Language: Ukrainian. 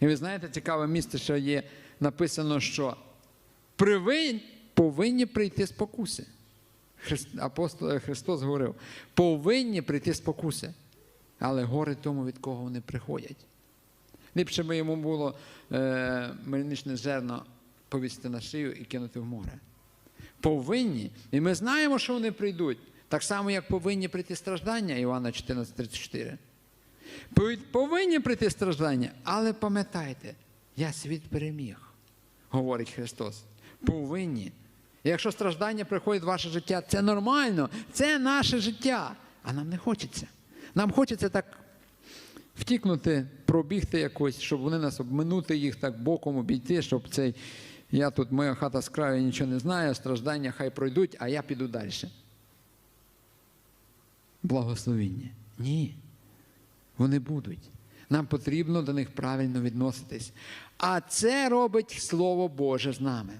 І ви знаєте, цікаве місце, що є написано, що повинні прийти спокуси. Апостол Христос говорив, повинні прийти спокуси, але горе тому, від кого вони приходять. Ліпше би йому було е, мельничне зерно повісити на шию і кинути в море. Повинні, і ми знаємо, що вони прийдуть. Так само, як повинні прийти страждання, Івана 14,34. Пов- Повинні прийти страждання, але пам'ятайте, я світ переміг, говорить Христос. Повинні. Якщо страждання приходять в ваше життя, це нормально, це наше життя. А нам не хочеться. Нам хочеться так втікнути, пробігти якось, щоб вони нас обминути їх так боком обійти, щоб цей. Я тут, моя хата з краю нічого не знаю, страждання хай пройдуть, а я піду далі. Благословіння. Ні. Вони будуть. Нам потрібно до них правильно відноситись. А це робить Слово Боже з нами.